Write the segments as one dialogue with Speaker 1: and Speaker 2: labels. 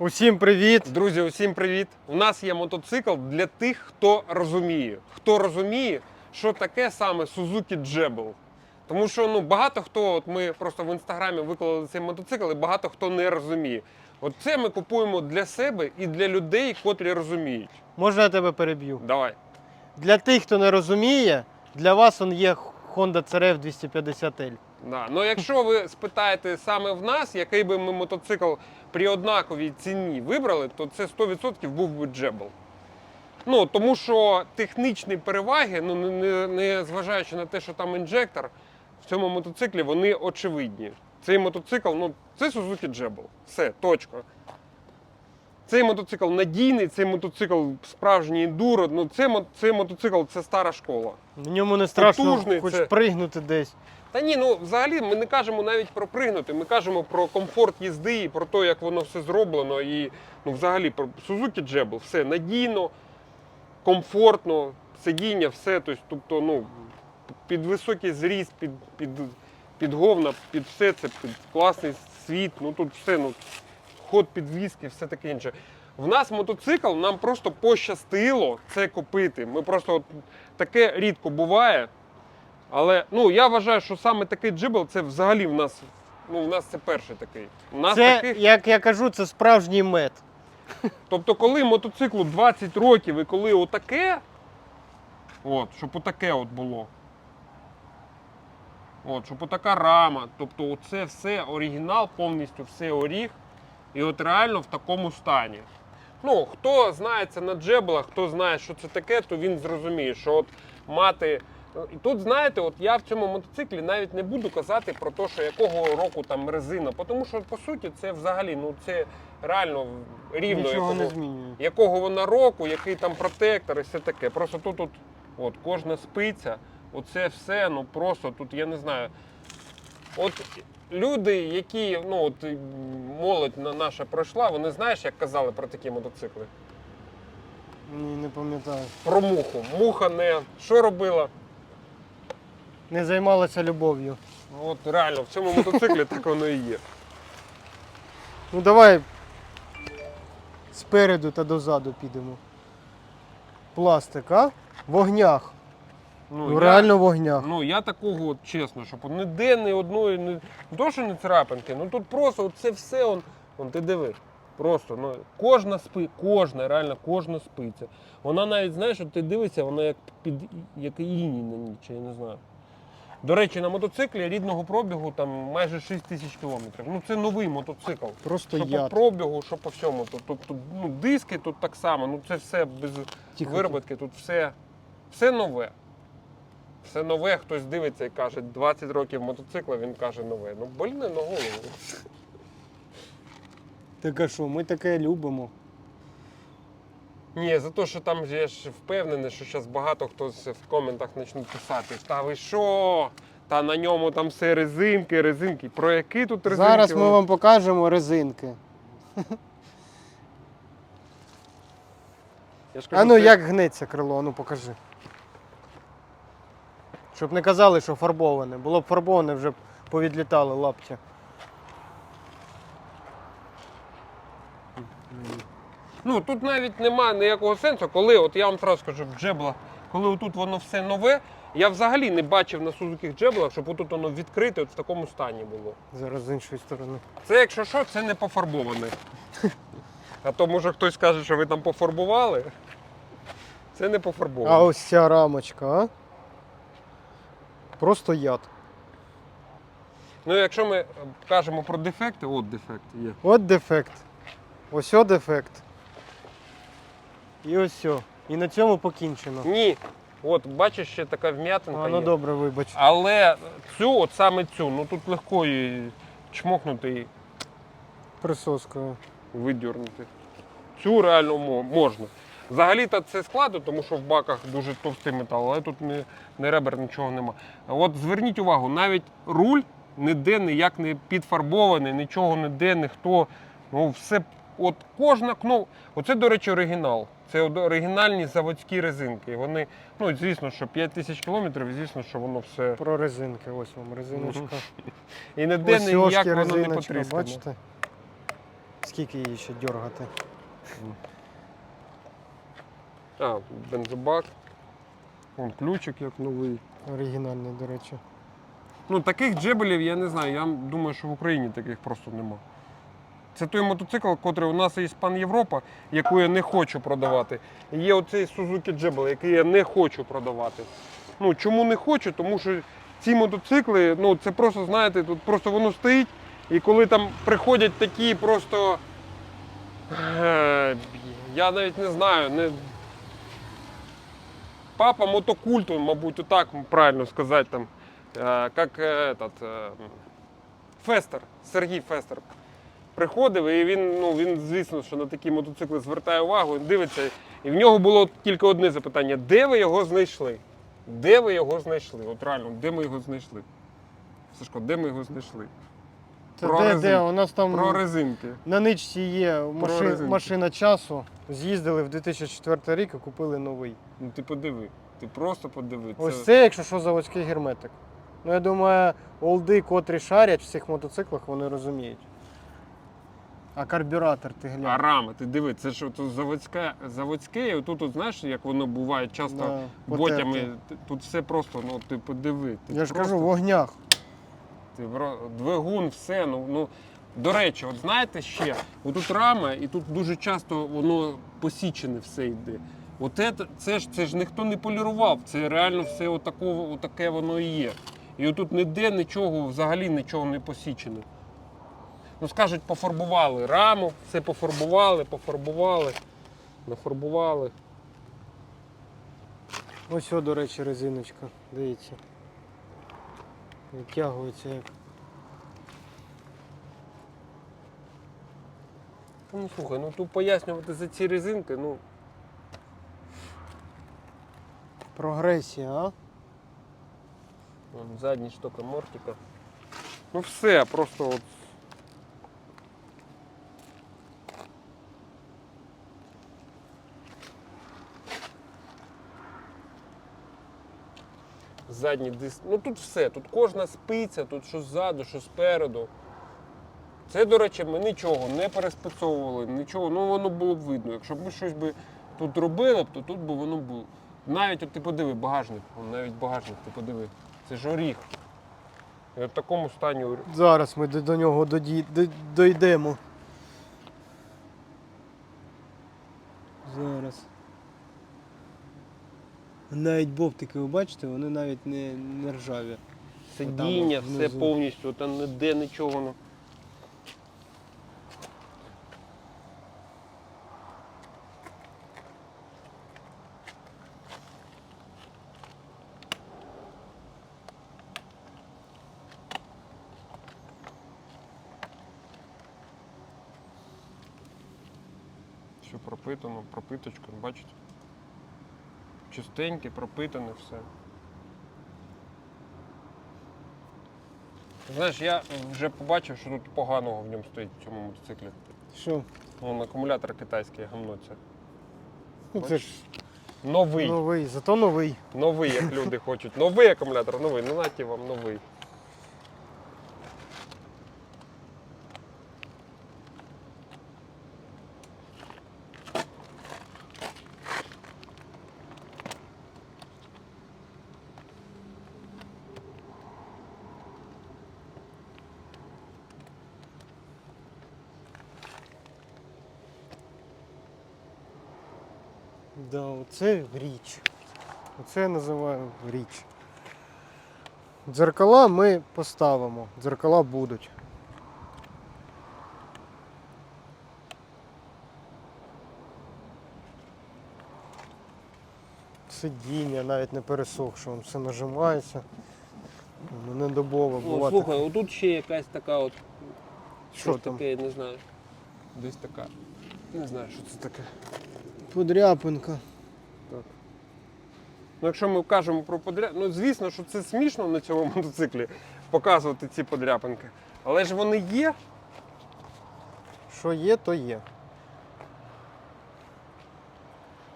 Speaker 1: Усім привіт!
Speaker 2: Друзі, усім привіт! У нас є мотоцикл для тих, хто розуміє. Хто розуміє, що таке саме Suzuki Jebel. Тому що ну, багато хто, от ми просто в інстаграмі виклали цей мотоцикл, і багато хто не розуміє. От це ми купуємо для себе і для людей, котрі розуміють.
Speaker 1: Можна я тебе переб'ю?
Speaker 2: Давай.
Speaker 1: Для тих, хто не розуміє, для вас он є Honda CRF 250L.
Speaker 2: Да. Ну, якщо ви спитаєте саме в нас, який би ми мотоцикл при однаковій ціні вибрали, то це 100% був би джебл. Ну, тому що технічні переваги, ну не, не, зважаючи на те, що там інжектор, в цьому мотоциклі вони очевидні. Цей мотоцикл, ну, це Suzuki Jebel. Все, точка. Цей мотоцикл надійний, цей мотоцикл справжній ендуро. Ну, це, цей мотоцикл це стара школа.
Speaker 1: В ньому не страшно
Speaker 2: Потужний
Speaker 1: хоч
Speaker 2: це.
Speaker 1: пригнути десь.
Speaker 2: Та ні, ну взагалі ми не кажемо навіть про пригнути, ми кажемо про комфорт їзди і про те, як воно все зроблено. І ну, взагалі про Suzuki Jebel, все надійно, комфортно, сидіння, все. Тобто, тобто, ну, під високий зріст, під, під, під говна, під все це, під класний світ. Ну тут все, ну, ход підвіски, все таке інше. В нас мотоцикл, нам просто пощастило це купити. Ми просто от, таке рідко буває. Але ну я вважаю, що саме такий джибел це взагалі в нас. Ну, в нас це перший такий. У нас
Speaker 1: Це,
Speaker 2: таких.
Speaker 1: як я кажу, це справжній мед.
Speaker 2: Тобто, коли мотоциклу 20 років і коли отаке, от, щоб отаке от було. От, щоб отака рама. Тобто, це все оригінал, повністю все оріг. І от реально в такому стані. Ну, хто знається на джеблах, хто знає, що це таке, то він зрозуміє, що от мати. І тут, знаєте, от я в цьому мотоциклі навіть не буду казати про те, що якого року там резина, тому що по суті це взагалі ну це реально рівно якого,
Speaker 1: не
Speaker 2: якого вона року, який там протектор і все таке. Просто тут от, от кожна спиця, оце все, ну просто тут я не знаю. От люди, які, ну от молодь наша пройшла, вони знаєш, як казали про такі мотоцикли?
Speaker 1: Ні, не пам'ятаю.
Speaker 2: Про муху. Муха не що робила?
Speaker 1: Не займалася любов'ю.
Speaker 2: От реально в цьому мотоциклі так воно і є.
Speaker 1: Ну давай спереду та дозаду підемо. Пластик, а? В огнях. Ну,
Speaker 2: я-
Speaker 1: реально в огнях.
Speaker 2: Ну я такого, от, чесно, щоб от ніде ні одної, не, не то, що не царапинки, ну тут просто от це все, он, он, ти диви. Просто, ну, кожна спи, кожна, реально кожна спиця. Вона навіть, знаєш, от ти дивишся, вона як під як іній на ній, чи я не знаю. До речі, на мотоциклі рідного пробігу там майже 6 тисяч кілометрів. Ну це новий мотоцикл.
Speaker 1: Просто
Speaker 2: Що по
Speaker 1: яд.
Speaker 2: пробігу, що по всьому. Тут, тут, тут ну, диски тут так само, ну це все без
Speaker 1: Тихо,
Speaker 2: виробітки, тут все, все нове. Все нове, хтось дивиться і каже, 20 років мотоцикла, він каже нове. Ну, больне на голову.
Speaker 1: Так а що, ми таке любимо.
Speaker 2: Ні, за те, що там я ж впевнений, що зараз багато хто в коментах почне писати. Та ви що? Та на ньому там все резинки, резинки. Про які тут резинки?
Speaker 1: Зараз ми вам покажемо резинки.
Speaker 2: Я ж кажу,
Speaker 1: А ну
Speaker 2: це-
Speaker 1: як гнеться крило, ну покажи. Щоб не казали, що фарбоване. Було б фарбоване, вже б повідлітали лаптя.
Speaker 2: Ну тут навіть немає ніякого сенсу, коли, от я вам одразу скажу, в джеблах, коли отут воно все нове, я взагалі не бачив на сузуких джеблах, щоб отут воно відкрите от в такому стані було.
Speaker 1: Зараз з іншої сторони.
Speaker 2: Це, якщо що, це не пофарбоване. А то може хтось скаже, що ви там пофарбували. Це не пофарбоване.
Speaker 1: А ось ця рамочка, а? Просто яд.
Speaker 2: Ну, якщо ми кажемо про дефекти, от дефект є.
Speaker 1: От дефект. Ось о дефект. І ось о. І на цьому покінчено.
Speaker 2: Ні. От, бачиш, ще така вм'ятинка
Speaker 1: А, ну
Speaker 2: є.
Speaker 1: добре, вибач.
Speaker 2: Але цю, от саме цю, ну тут легко її чмокнути і
Speaker 1: Присоскою.
Speaker 2: видірнути. Цю реально мо- можна. Взагалі-то це складно, тому що в баках дуже товстий метал, але тут не, не ребер, нічого нема. От зверніть увагу, навіть руль ніде ніяк не підфарбований, нічого ніде, ніхто. Ну, все, от кожна кнопка. Оце, до речі, оригінал. Це оригінальні заводські резинки. Вони, ну, звісно, що 5 тисяч кілометрів, звісно, що воно все.
Speaker 1: Про резинки. Ось вам резиночка.
Speaker 2: І ніде ніяк воно не потріскано.
Speaker 1: бачите? Скільки її ще дергати?
Speaker 2: А, бензобак. Вон ключик як новий.
Speaker 1: Оригінальний, до речі.
Speaker 2: Ну, таких джебелів я не знаю. Я думаю, що в Україні таких просто нема. Це той мотоцикл, котрий у нас є пан Європа, яку я не хочу продавати. І є оцей Suzuki Jebel, який я не хочу продавати. Ну, чому не хочу? Тому що ці мотоцикли, ну це просто, знаєте, тут просто воно стоїть, і коли там приходять такі просто. Я навіть не знаю, не. Папа мотокульту, мабуть, так правильно сказати там. Е, Як е, этот, е, Фестер, Сергій Фестер. Приходив, і він, ну, він, звісно, що на такі мотоцикли звертає увагу, він дивиться. І в нього було тільки одне запитання: де ви його знайшли? Де ви його знайшли? От реально, де ми його знайшли? Сашко, де ми його знайшли?
Speaker 1: Це
Speaker 2: Про
Speaker 1: де,
Speaker 2: резинки.
Speaker 1: де? У нас там
Speaker 2: Про резинки.
Speaker 1: на ничці є маши...
Speaker 2: резинки.
Speaker 1: машина часу. З'їздили в 2004 рік і купили новий.
Speaker 2: Ну ти подиви. Ти просто подиви.
Speaker 1: Ось це, якщо що, заводський герметик. Ну, я думаю, олди, котрі шарять в цих мотоциклах, вони розуміють. А карбюратор ти глянь.
Speaker 2: А рами, ти диви, це ж ото заводське, заводське, і отут, от, знаєш, як воно буває часто
Speaker 1: Да,
Speaker 2: ботями. Тут все просто, ну ти подиви. Ти
Speaker 1: Я ж
Speaker 2: просто,
Speaker 1: кажу, в огнях.
Speaker 2: ти вро- двигун, все. Ну, ну, до речі, от знаєте ще, отут рама, і тут дуже часто воно посічене все йде. От це, ж, це ж ніхто не полірував, це реально все отаково, отаке воно і є. І отут ніде нічого, взагалі нічого не посічене. Ну, скажуть, пофарбували раму, все пофарбували, пофарбували, нафарбували.
Speaker 1: Ось, о, до речі, резиночка. Дивіться. Витягується як.
Speaker 2: Ну слухай, ну тут пояснювати за ці резинки, ну.
Speaker 1: Прогресія, а?
Speaker 2: Вон, задня штука мортика. Ну все, просто от. Задній диск. Ну тут все, тут кожна спиця, тут що ззаду, що спереду. Це, до речі, ми нічого не переспецовували, нічого, ну воно було б видно. Якщо б ми щось би тут робили, то тут би воно було. Навіть от ти подиви багажник, навіть багажник, ти подиви. Це ж оріг. І от в такому стані оріг.
Speaker 1: Зараз ми до, до нього доді, до, дойдемо. Зараз. Навіть бовтики, ви бачите, вони навіть не, не ржаві.
Speaker 2: Сидіння,
Speaker 1: от
Speaker 2: все
Speaker 1: внизу.
Speaker 2: повністю, там ніде нічого. Ну. Все пропитано, пропиточка, бачите? Чистеньке, пропитане все. Знаєш, я вже побачив, що тут поганого в ньому стоїть в цьому мотоциклі.
Speaker 1: Що?
Speaker 2: Вон акумулятор китайський гамно це.
Speaker 1: Ну, це ж
Speaker 2: Новий.
Speaker 1: новий, зато новий.
Speaker 2: Новий, як люди хочуть. Новий акумулятор, новий. Ну наті вам новий.
Speaker 1: Да, оце річ. Оце я називаю річ. Дзеркала ми поставимо. Дзеркала будуть. Сидіння навіть не пересохше, воно все нажимається. Воно недобово бувати.
Speaker 2: слухай, отут ще якась така от.
Speaker 1: Що там?
Speaker 2: таке, я не знаю. Десь така. Не знаю, що це таке.
Speaker 1: Подряпинка.
Speaker 2: Так. Ну, якщо ми кажемо про подряпинки, ну звісно, що це смішно на цьому мотоциклі показувати ці подряпинки. Але ж вони є.
Speaker 1: Що є, то є.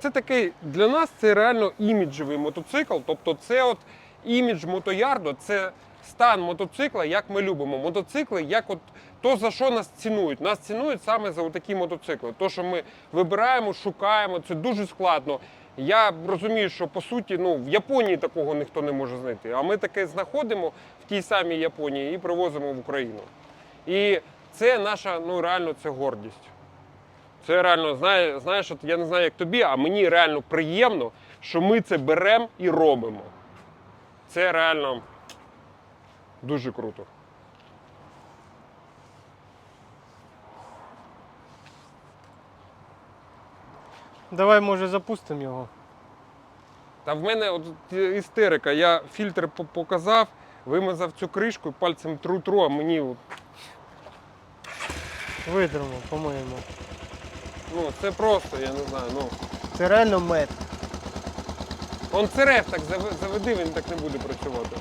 Speaker 2: Це такий для нас це реально іміджевий мотоцикл. Тобто, це от імідж мотоярду, це стан мотоцикла, як ми любимо. Мотоцикли, як от то, за що нас цінують. Нас цінують саме за такі мотоцикли. То, що ми вибираємо, шукаємо, це дуже складно. Я розумію, що по суті, ну в Японії такого ніхто не може знайти. А ми таке знаходимо в тій самій Японії і привозимо в Україну. І це наша, ну реально, це гордість. Це реально, знає, знаєш, я не знаю, як тобі, а мені реально приємно, що ми це беремо і робимо. Це реально дуже круто.
Speaker 1: Давай, може, запустимо його.
Speaker 2: Та в мене от істерика. Я фільтр показав, вимазав цю кришку і пальцем тру-тру, а мені от,
Speaker 1: Витримо, по-моєму.
Speaker 2: ну, це просто, я не знаю. Ну.
Speaker 1: Це реально мед.
Speaker 2: Он ЦРФ так заведи, він так не буде працювати.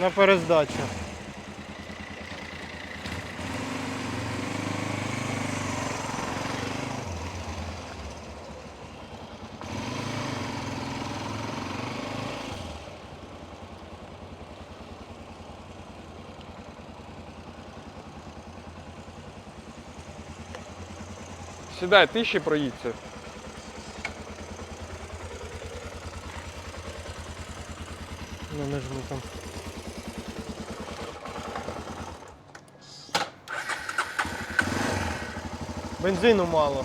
Speaker 1: На перездачу.
Speaker 2: Сідай, ти ще проїдься.
Speaker 1: Ну, нажми там. Бензину мало.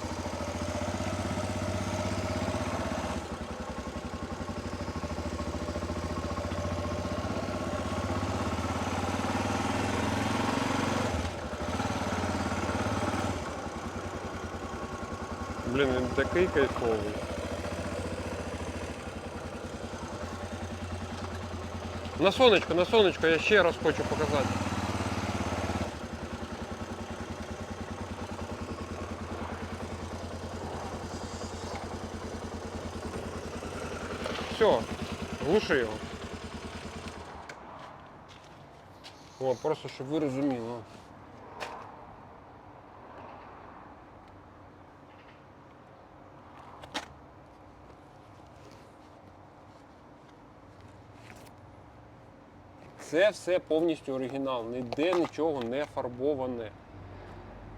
Speaker 2: Блін, він такий кайфовий. На сонечко, на сонечко, я ще раз хочу показати. Все, глуши його. О, просто щоб ви розуміли. Це все повністю оригінал, ніде нічого не фарбоване.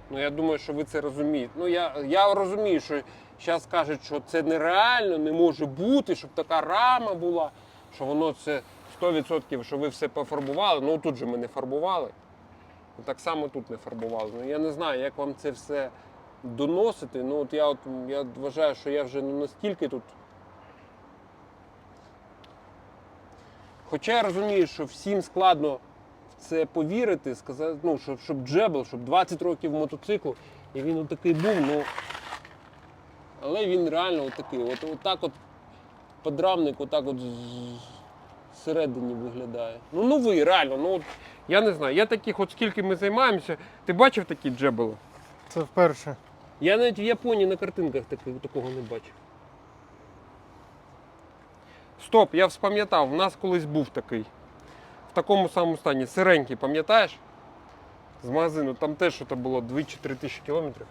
Speaker 2: Ну, я думаю, що ви це розумієте. Ну, я, я розумію, що зараз кажуть, що це нереально, не може бути, щоб така рама була, що воно це 100%, що ви все пофарбували. Ну тут же ми не фарбували. Ну, Так само тут не фарбували. Ну, я не знаю, як вам це все доносити. Ну, от я, от, я вважаю, що я вже ну, настільки тут Хоча я розумію, що всім складно в це повірити, сказати, ну, щоб, щоб джебел, щоб 20 років мотоциклу, і він отакий був, ну. Але він реально отакий. От, отак от подрамник отак от зсередині виглядає. Ну новий, реально. Ну, от, я не знаю, я таких, от скільки ми займаємося, ти бачив такі джебели?
Speaker 1: Це вперше.
Speaker 2: Я навіть в Японії на картинках такого не бачив. Стоп, я вспам'ятав, в нас колись був такий. В такому самому стані. Сиренький, пам'ятаєш? З магазину, там теж було 2 чи 3 тисячі кілометрів.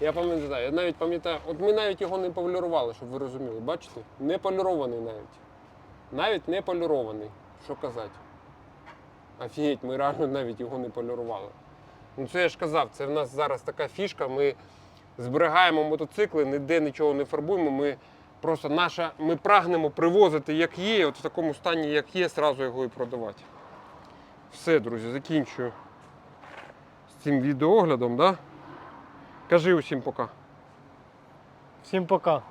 Speaker 2: Я пам'ятаю, я навіть пам'ятаю, от ми навіть його не полірували, щоб ви розуміли. Бачите? Не полірований навіть. Навіть не полірований. Що казати? Офігеть, ми реально навіть його не полірували. Ну це я ж казав, це в нас зараз така фішка. Ми зберігаємо мотоцикли, ніде нічого не фарбуємо. Ми просто наша, ми прагнемо привозити як є, от в такому стані, як є, зразу його і продавати. Все, друзі, закінчую з цим відеооглядом, да? Кажи усім пока.
Speaker 1: Всім пока.